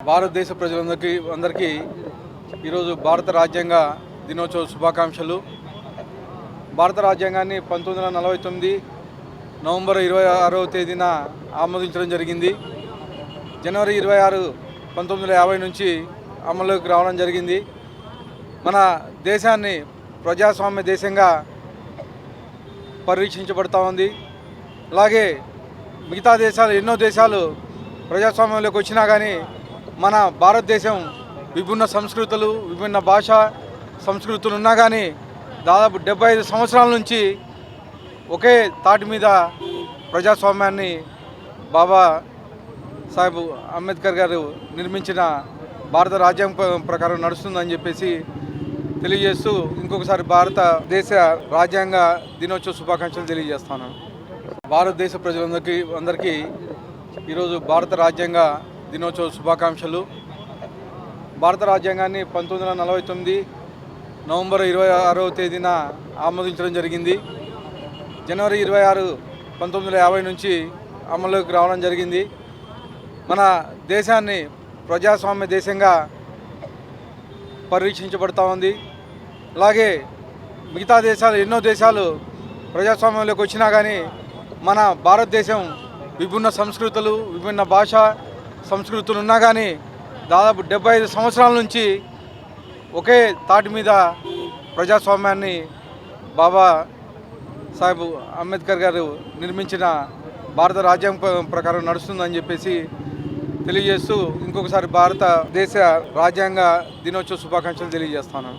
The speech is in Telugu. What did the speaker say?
భారతదేశ ప్రజలందరికీ అందరికీ ఈరోజు భారత రాజ్యాంగ దినోత్సవ శుభాకాంక్షలు. భారత రాజ్యాంగాన్ని పంతొమ్మిది వందల నలభై తొమ్మిది నవంబర్ ఇరవై ఆరవ తేదీన ఆమోదించడం జరిగింది. జనవరి ఇరవై ఆరు పంతొమ్మిది వందల యాభై నుంచి అమల్లోకి రావడం జరిగింది. మన దేశాన్ని ప్రజాస్వామ్య దేశంగా పరీక్షించబడతా ఉంది. అలాగే మిగతా దేశాలు ఎన్నో దేశాలు ప్రజాస్వామ్యంలోకి వచ్చినా కానీ మన భారతదేశం విభిన్న సంస్కృతులు విభిన్న భాష సంస్కృతులు ఉన్నా కానీ దాదాపు డెబ్బై ఐదు సంవత్సరాల నుంచి ఒకే తాటి మీద ప్రజాస్వామ్యాన్ని బాబా సాహెబ్ అంబేద్కర్ గారు నిర్మించిన భారత రాజ్యాంగం ప్రకారం నడుస్తుందని చెప్పేసి తెలియజేస్తూ ఇంకొకసారి భారతదేశ రాజ్యాంగ దినోత్సవ శుభాకాంక్షలు తెలియజేస్తాను. భారతదేశ ప్రజలందరికీ అందరికీ ఈరోజు భారత రాజ్యాంగ దినోత్సవ శుభాకాంక్షలు. భారత రాజ్యాంగాన్ని పంతొమ్మిది వందల నలభై తొమ్మిది నవంబర్ ఇరవై ఆరవ తేదీన ఆమోదించడం జరిగింది. జనవరి ఇరవై ఆరు పంతొమ్మిది వందల యాభై నుంచి అమలులోకి రావడం జరిగింది. మన దేశాన్ని ప్రజాస్వామ్య దేశంగా పరీక్షించబడతా ఉంది. అలాగే మిగతా దేశాలు ఎన్నో దేశాలు ప్రజాస్వామ్యంలోకి వచ్చినా కానీ మన భారతదేశం విభిన్న సంస్కృతులు విభిన్న భాష సంస్కృతులు ఉన్నా కానీ దాదాపు డెబ్బై ఐదు సంవత్సరాల నుంచి ఒకే తాటి మీద ప్రజాస్వామ్యాన్ని బాబా సాహెబ్ అంబేద్కర్ గారు నిర్మించిన భారత రాజ్యాంగం ప్రకారం నడుస్తుందని చెప్పేసి తెలియజేస్తూ ఇంకొకసారి భారతదేశ రాజ్యాంగ దినోత్సవ శుభాకాంక్షలు తెలియజేస్తాను.